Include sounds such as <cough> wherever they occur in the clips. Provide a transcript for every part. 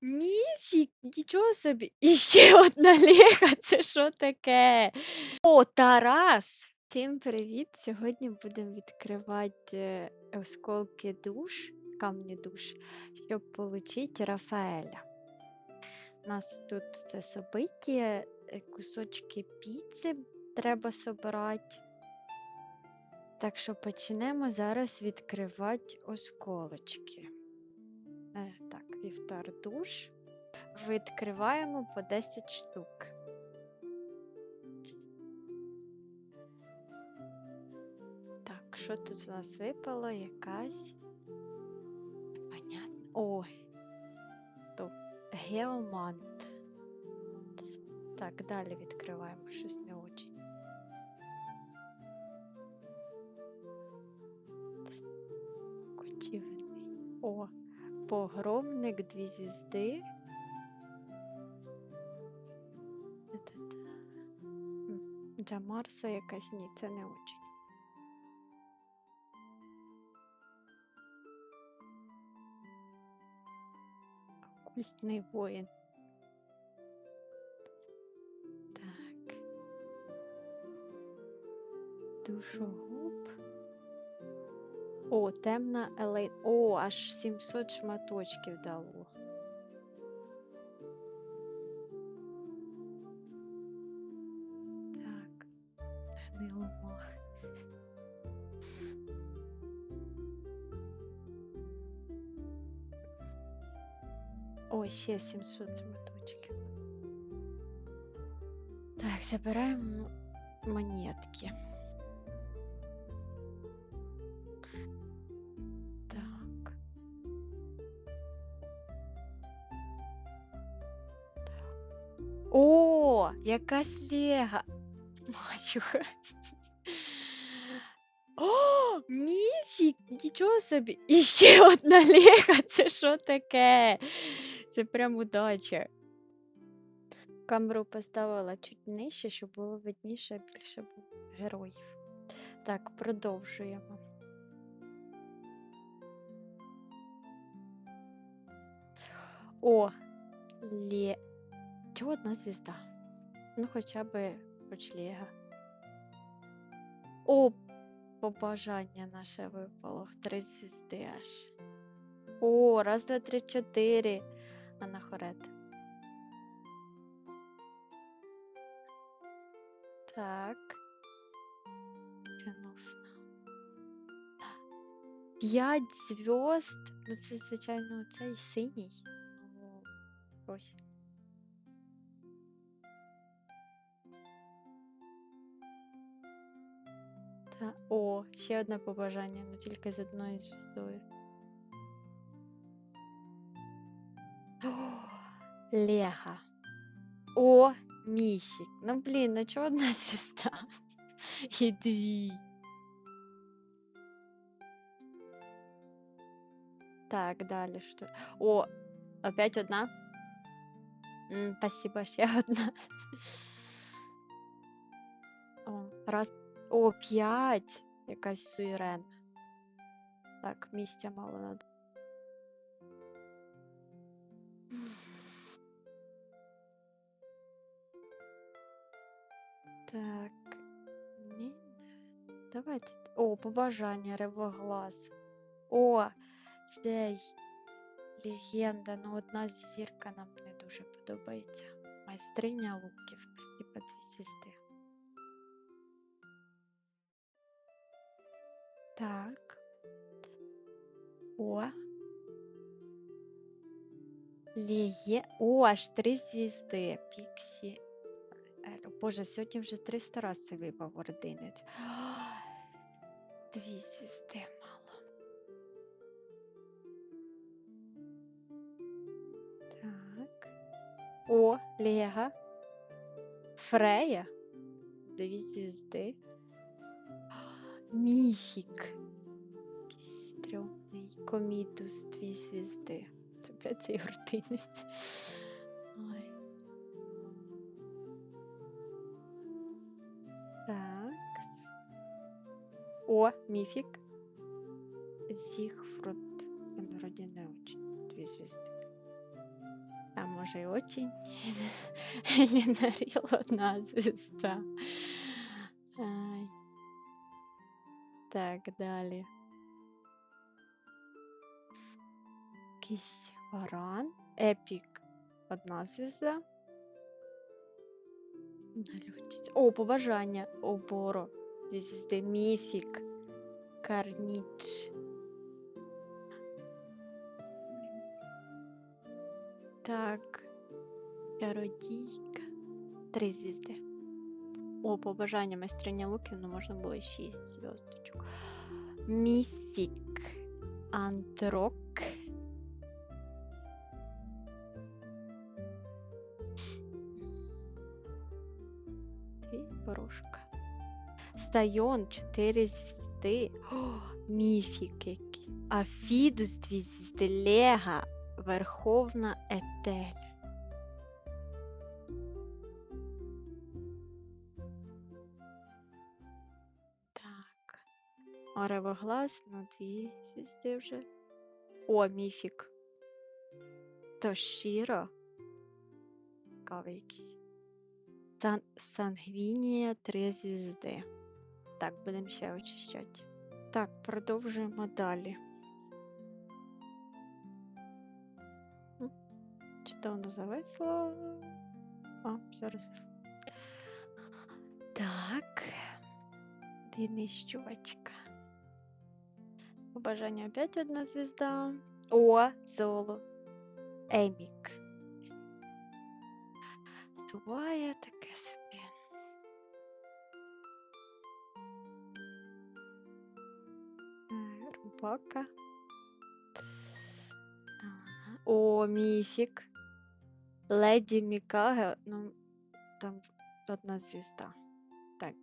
Міфік, нічого собі. <laughs> І ще одна Лега, це що таке? О, Тарас! Всім привіт! Сьогодні будемо відкривати е, осколки душ, камні душ, щоб отримати Рафаеля. У нас тут це собиття, е, кусочки піци треба собирати. Так що почнемо зараз відкривати осколочки. Е, так, вівтар душ. Відкриваємо по 10 штук. Так, що тут у нас випало? Якась. Понятно. Ой. То геомант. Так, далі відкриваємо щось не очень. Кочівний. О, погромник, дві звізди. Для Марса якась ні, це не очень. Окультний воїн. Так. Душогуб. О, темна елей. О, аж 700 шматочків дало. Так, гниломах. О, ще 700 шматочків. Так, забираємо монетки. Якась лега. Мачуха. О, міфік! Нічого собі. І ще <laughs> одна лега. Це що таке? Це прям удача. Камеру поставила чуть нижче, щоб було видніше більше героїв. Так, продовжуємо. О, ле... Чого одна звізда? Ну, хоча б Лега. О, побажання наше випало. Три звізди аж. О, раз, два, три, чотири. Анахорет. Так. Тяносно. П'ять зв'язд. Ну, це, звичайно, цей синій. Ну, ось. о, ще одне побажання, ну тільки з одною звіздою. <gasps> О, Лега. О, міфік. Ну блін, ну чого одна звізда? І дві. Так, далі що? О, опять одна. М, Спасибо, ще одна. <laughs> О, раз. О, п'ять. Якась суєрен. Так, місця мало надо. Так. Ні. Давайте. О, побажання, рибоглаз. О, цей легенда. Ну, одна зірка нам не дуже подобається. Майстриня луків. Так. О. Лє. О, аж три звізди. Піксі. Боже, сьогодні вже 300 раз це випав ординець. <gasps> Дві звізди мало. Так. О, Лега. Фрея. Дві звізди. Міфік. Якийсь стрьомний комітус, дві звізди. Це опять цей гортинець. Ой. Так. О, міфік. Зігфруд. Вроді не очень. Дві звізди. може і очень. Елінаріл одна звізда. Так, далі. Якийсь варан. Епік одна звізда. Далі хочеться. О, побажання. Оборо. Дві звізди. Міфік. Карніч. Так. Чародійка. Три звізди. О, побажання майстриня луків, ну можна було і шість зв'язочок. Міфік. Антрок. Дві порошка. Стайон, чотири звізди. О, міфік якийсь. Афідус, дві звізди. Лега. Верховна Етель. Оревоглас, ну дві звізди вже. О, міфік. Тошіро. Цікавий якийсь. Сан... Сангвінія, три звізди. Так, будемо ще очищати. Так, продовжуємо далі. Чи то воно зависло? А, зараз. Так. Динищувачка. Побажання опять одна звізда. О, золо. Емік. Суває таке собі. Рубака. О, міфік. Леді Мікаге. Ну, там одна звізда. Так.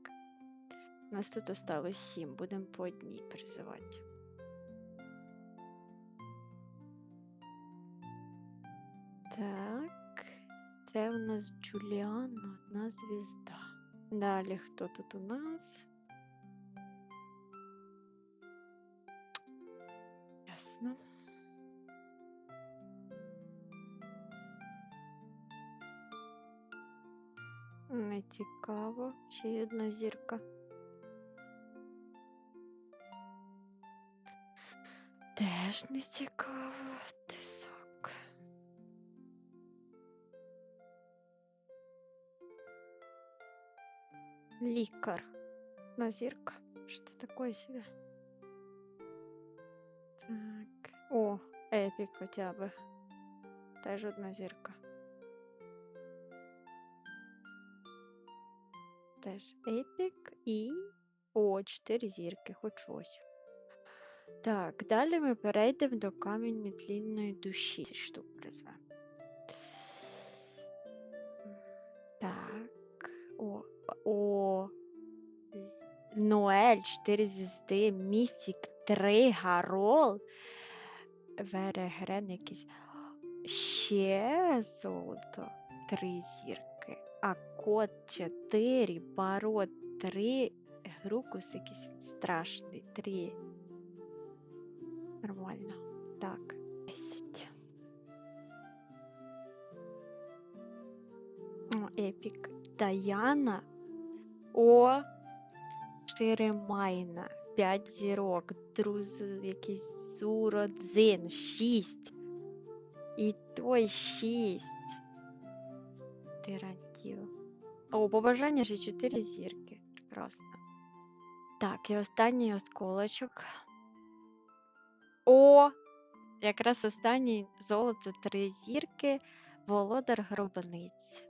У нас тут осталось сім. Будемо по одній призивати. Це у нас Джуліана, одна звізда. Далі хто тут у нас? Ясно. Не цікаво. Ще одна зірка. Теж не цікаво. Лікар. На зірка. Що це таке себе? Так. О, епік хоча б. Теж одна зірка. Теж епік і. О, чотири зірки, хоч щось. Так, далі ми перейдемо до камінь нетлінної душі. Ці штук призвемо. Ноель, 4 звізди, Міфік 3, Гарол. Верегрен якийсь. Ще золото. 3 зірки. А кот 4, барот 3, Грукус якийсь страшний 3. Нормально. Так, 10. О, епік. Даяна. О. Шеремайна. 5 зірок. Друз якийсь Зуродзин. 6. І той 6. Тирантіл. О, побажання ще 4 зірки. Прекрасно. Так, і останній осколочок. О! Якраз останній золото три зірки, володар гробниць.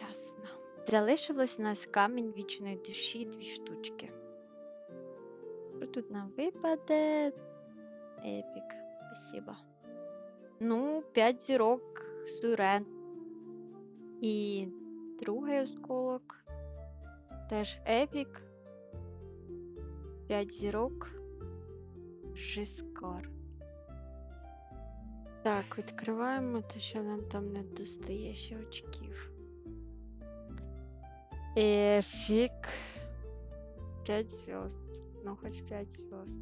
Ясно. Залишилось у нас камінь вічної душі дві штучки. Тут нам випаде? Епік. Спасибо. Ну, п'ять зірок сурен. І другий осколок. Теж епік. П'ять зірок. Жискар. Так, відкриваємо те, що нам там не достає ще очків. Ефік. 5 звезд. Ну, хоч 5 звезд.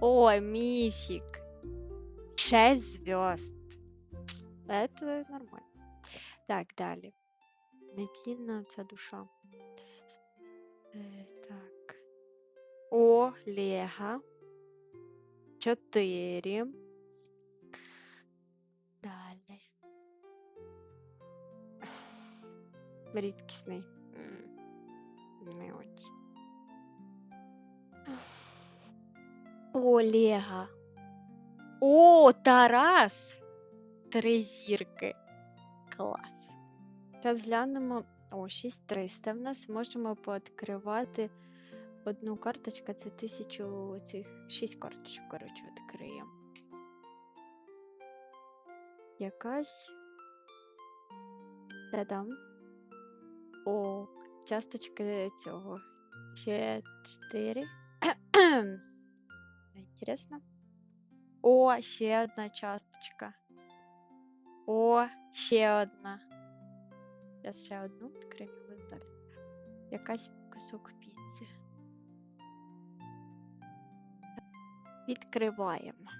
Ой, мифик. Шесть звезд. Это нормально. Так, далі. Нетлінна ця душа. Е, так. Олега. Чотири. Далі. Рідкісний. Не очень. Олега. О, Тарас! Три зірки. Клас. Зараз глянемо. О, 6300 в нас. Можемо пооткривати одну карточку. Це тисячу цих. Шість карточок, коротше, відкриємо. Якась. Та-дам. О, часточка цього. Ще 4. <clears throat> Інтересно. О, ще одна часточка. О, ще одна. Зараз ще одну відкриємо далі. Якась кусок піци. Відкриваємо.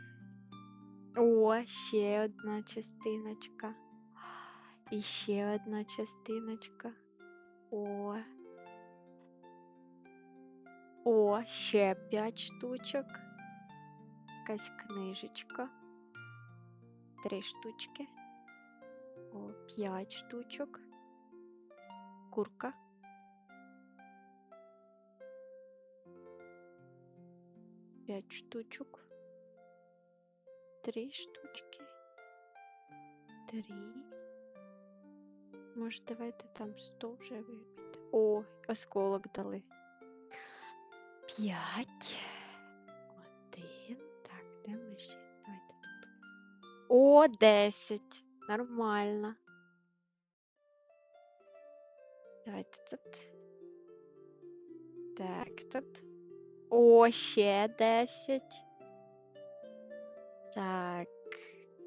О, ще одна частиночка. І ще одна частиночка. О. О, ще п'ять штучок. Якась книжечка. Три штучки. О, п'ять штучок. Курка. П'ять штучок. Три штучки. Три. Може, давайте там сто вже вибити. О, осколок дали. П'ять. Один. Так, де ми ще? Давайте тут. О, десять. Нормально. Давайте тут. Так, тут. О, ще 10. Так,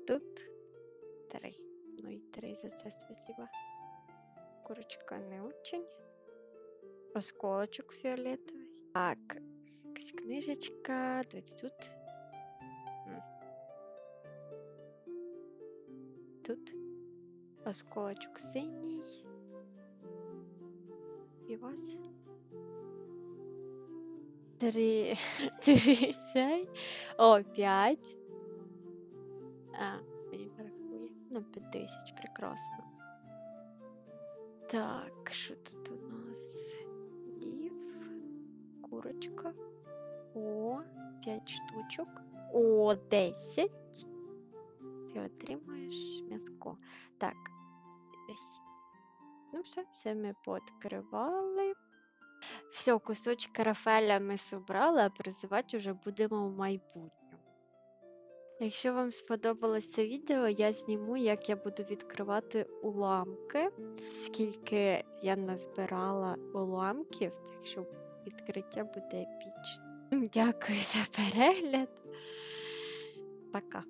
тут 3. Ну і 3 за це спасибо. Курочка не очень. Осколочок фіолетовий. Так, якась книжечка. Давайте тут. Тут. Осколочок синій. І вас. Три. <laughs> Три цей. О, п'ять. А, мені бракує. Ну, п'ять тисяч, прекрасно. Так, що тут у нас? Лів. Курочка. О, п'ять штучок. О, десять. Ти отримаєш м'язко. Так, десять. Ну, все, все ми пооткривали. Все, кусочки Рафаеля ми зібрали, а призивати вже будемо в майбутньому. Якщо вам сподобалось це відео, я зніму, як я буду відкривати уламки, скільки я назбирала уламків, так що відкриття буде епічне. Дякую за перегляд. Пока.